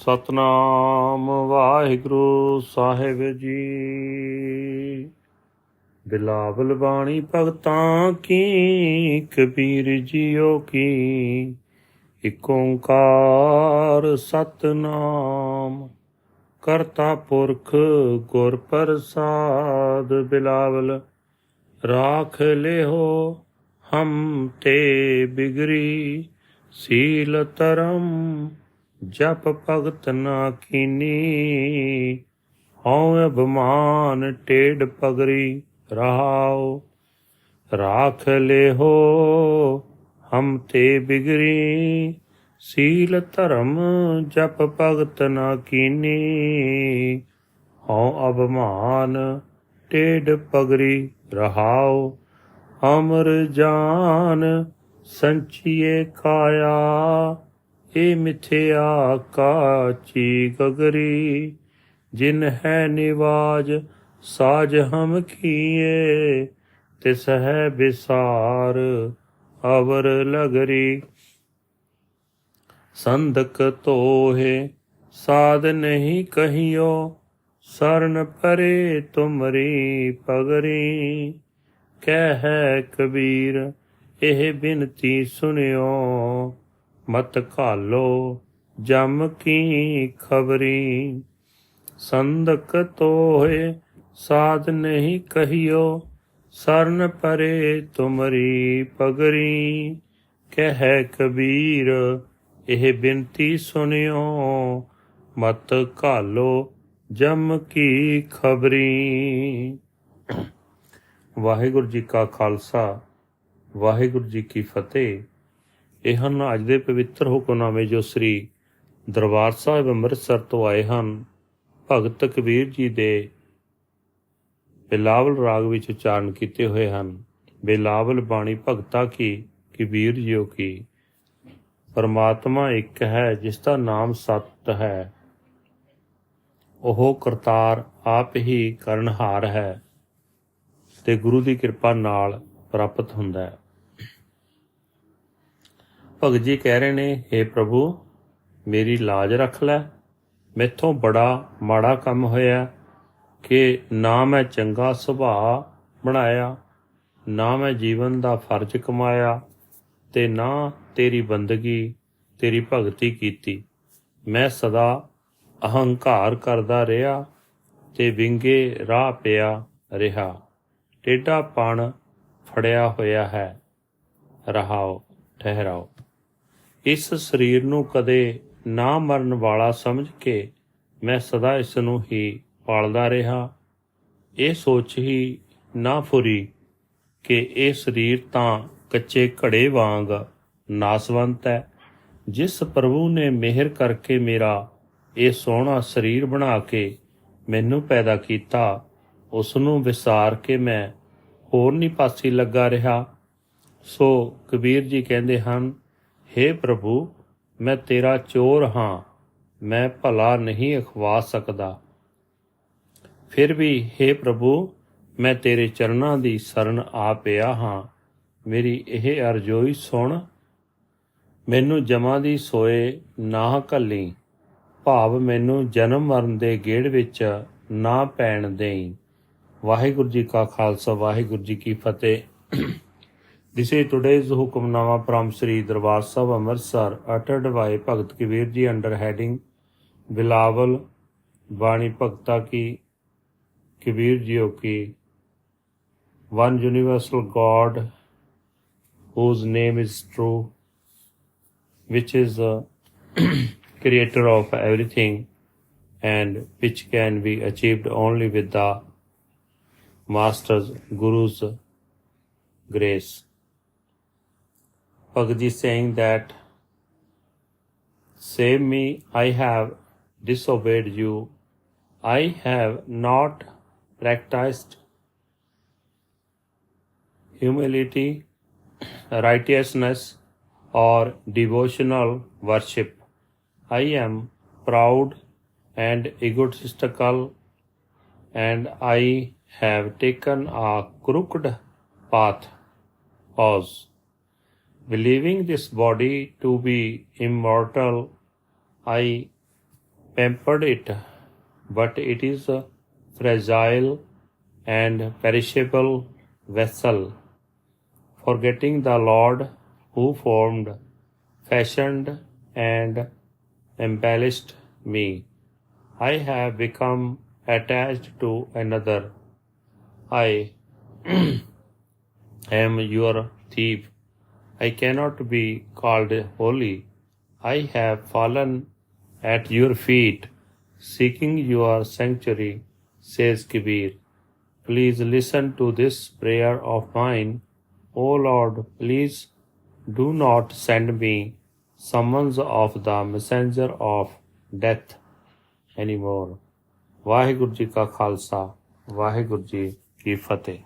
ਸਤਨਾਮ ਵਾਹਿਗੁਰੂ ਸਾਹਿਬ ਜੀ। ਬਿਲਾਵਲ ਬਾਣੀ ਭਗਤਾਂ ਕੀ, ਕਬੀਰ ਜੀਓ ਕੀ। ਇਕ ਓੰਕਾਰ ਸਤਨਾਮ, ਕਰਤਾ ਪੁਰਖ ਗੁਰ ਪ੍ਰਸਾਦ। ਬਿਲਾਵਲ, ਰਾਖ ਲਿਓ ਹਮ ਤੇ ਬਿਗਰੀ, ਸੀਲ ਧਰਮ ਜਪ ਭਗਤ ਨਾ ਕੀਨੀ, ਹਉ ਅਭਮਾਨ ਟੇਡ ਪਗਰੀ ਰਹਾਉ। ਰਾਖ ਲਿਹੋ, ਹਮ ਤੇ ਬਿਗਰੀ, ਸੀਲ ਧਰਮ ਜਪ ਭਗਤ ਨਾ ਕੀਨੀ, ਹਉ ਅਭਮਾਨ ਟੇਡ ਪਗਰੀ ਰਹਾਉ। ਅਮਰ ਜਾਨ ਸੰਚੀਏ ਕਾਇਆ ਏ ਮਿਥਿਆ ਕਾਚੀ ਗਗਰੀ, ਜਿਨ ਹੈ ਨਿਵਾਜ ਸਾਜ ਹਮ ਕੀਏ, ਤਿਸ ਹੈ ਵਿਸਾਰ ਅਵਰ ਲਗਰੀ। ਸੰਦਕ ਤੋਹੇ ਸਾਧ ਨਹੀਂ ਕਹੀਓ, ਸਰਨ ਪਰੇ ਤੁਮਰੀ ਪਗਰੀ। ਕਹਿ ਹੈ ਕਬੀਰ, ਇਹ ਬਿਨਤੀ ਸੁਨਿਓ ਮਤ ਘਾਲੋ, ਜਮ ਕੀ ਖਬਰੀ। ਸੰਦਕ ਤੋਏ ਸਾਧ ਨਹੀਂ ਕਹੀਓ, ਸਰਨ ਪਰੇ ਤੁਮਰੀ ਪਗਰੀ। ਕਹਿ ਕਬੀਰ, ਇਹ ਬੇਨਤੀ ਸੁਨਿਓ। ਮਤ ਘਾਲੋ, ਜਮ ਕੀ ਖਬਰੀ। ਵਾਹਿਗੁਰੂ ਜੀ ਕਾ ਖਾਲਸਾ, ਵਾਹਿਗੁਰੂ ਜੀ ਕੀ ਫਤਿਹ। ਇਹ ਹਨ ਅੱਜ ਦੇ ਪਵਿੱਤਰ ਹੁਕਮਨਾਮੇ ਜੋ ਸ੍ਰੀ ਦਰਬਾਰ ਸਾਹਿਬ ਅੰਮ੍ਰਿਤਸਰ ਤੋਂ ਆਏ ਹਨ। ਭਗਤ ਕਬੀਰ ਜੀ ਦੇ ਬਿਲਾਵਲ ਰਾਗ ਵਿੱਚ ਉਚਾਰਨ ਕੀਤੇ ਹੋਏ ਹਨ। ਬਿਲਾਵਲ ਬਾਣੀ ਭਗਤਾ ਕੀ, ਕਬੀਰ ਜੀਓ ਕੀ। ਪਰਮਾਤਮਾ ਇੱਕ ਹੈ, ਜਿਸ ਦਾ ਨਾਮ ਸਤ ਹੈ। ਉਹ ਕਰਤਾਰ ਆਪ ਹੀ ਕਰਨਹਾਰ ਹੈ ਤੇ ਗੁਰੂ ਦੀ ਕਿਰਪਾ ਨਾਲ ਪ੍ਰਾਪਤ ਹੁੰਦਾ ਹੈ। ਭਗਤ ਜੀ ਕਹਿ ਰਹੇ ਨੇ हे ਪ੍ਰਭੂ, ਮੇਰੀ ਲਾਜ ਰੱਖ ਲੈ। ਮੈਥੋਂ ਬੜਾ ਮਾੜਾ ਕੰਮ ਹੋਇਆ ਕਿ ਨਾ ਮੈਂ ਚੰਗਾ ਸੁਭਾਅ ਬਣਾਇਆ, ਨਾ ਮੈਂ ਜੀਵਨ ਦਾ ਫਰਜ਼ ਕਮਾਇਆ ਤੇ ਨਾ ਤੇਰੀ ਬੰਦਗੀ, ਤੇਰੀ ਭਗਤੀ ਕੀਤੀ। ਮੈਂ ਸਦਾ ਅਹੰਕਾਰ ਕਰਦਾ ਰਿਹਾ ਤੇ ਵਿੰਗੇ ਰਾਹ ਪਿਆ ਰਿਹਾ। ਟੇਢਾ ਪਣ ਫੜਿਆ ਹੋਇਆ ਹੈ। ਰਹਾਓ, ਠਹਿਰਾਓ। ਇਸ ਸਰੀਰ ਨੂੰ ਕਦੇ ਨਾ ਮਰਨ ਵਾਲਾ ਸਮਝ ਕੇ ਮੈਂ ਸਦਾ ਇਸ ਨੂੰ ਹੀ ਪਾਲਦਾ ਰਿਹਾ। ਇਹ ਸੋਚ ਹੀ ਨਾ ਫੁਰੀ ਕਿ ਇਹ ਸਰੀਰ ਤਾਂ ਕੱਚੇ ਘੜੇ ਵਾਂਗ ਨਾਸਵੰਤ ਹੈ। ਜਿਸ ਪ੍ਰਭੂ ਨੇ ਮਿਹਰ ਕਰਕੇ ਮੇਰਾ ਇਹ ਸੋਹਣਾ ਸਰੀਰ ਬਣਾ ਕੇ ਮੈਨੂੰ ਪੈਦਾ ਕੀਤਾ, ਉਸ ਨੂੰ ਵਿਸਾਰ ਕੇ ਮੈਂ ਹੋਰ ਨਹੀਂ ਪਾਸੇ ਲੱਗਾ ਰਿਹਾ। ਸੋ ਕਬੀਰ ਜੀ ਕਹਿੰਦੇ ਹਨ हे ਪ੍ਰਭੂ, ਮੈਂ ਤੇਰਾ ਚੋਰ ਹਾਂ, ਮੈਂ ਭਲਾ ਨਹੀਂ ਅਖਵਾ ਸਕਦਾ। ਫਿਰ ਵੀ हे ਪ੍ਰਭੂ, ਮੈਂ ਤੇਰੇ ਚਰਨਾਂ ਦੀ ਸ਼ਰਨ ਆ ਪਿਆ ਹਾਂ। ਮੇਰੀ ਇਹ ਅਰਜ਼ੋਈ ਸੁਣ। ਮੈਨੂੰ ਜਮਾਂ ਦੀ ਸੋਏ ਨਾ ਕੱਲੀ ਭਾਵ ਮੈਨੂੰ ਜਨਮ ਮਰਨ ਦੇ ਗੇੜ ਵਿੱਚ ਨਾ ਪੈਣ ਦੇਈ। ਵਾਹਿਗੁਰੂ ਜੀ ਕਾ ਖਾਲਸਾ, ਵਾਹਿਗੁਰੂ ਜੀ ਕੀ ਫਤਿਹ। This is today's Hukamnama from Sri Darbar Sahib Amritsar uttered by Bhagat Kabir ji under heading Bilawal Bani Bhakta Ki Kabir Ji Ki One universal God whose name is true which is the creator of everything and which can be achieved only with the Master's Guru's grace. Bhagavad is saying that, Save me, I have disobeyed you. I have not practiced humility, righteousness, or devotional worship. I am proud and egotistical, and I have taken a crooked path. Pause. Believing this body to be immortal, I pampered it, but it is a fragile and perishable vessel. Forgetting the Lord who formed, fashioned, and embellished me, I have become attached to another. I am your thief. I cannot be called holy. I have fallen at your feet, seeking your sanctuary, says Kabir. Please listen to this prayer of mine. O Lord, please do not send me summons of the messenger of death anymore. Waheguru ji ਕਾ ਖਾਲਸਾ ਵਾਹਿਗੁਰੂ ਜੀ ਕੀ ਫਤਿਹ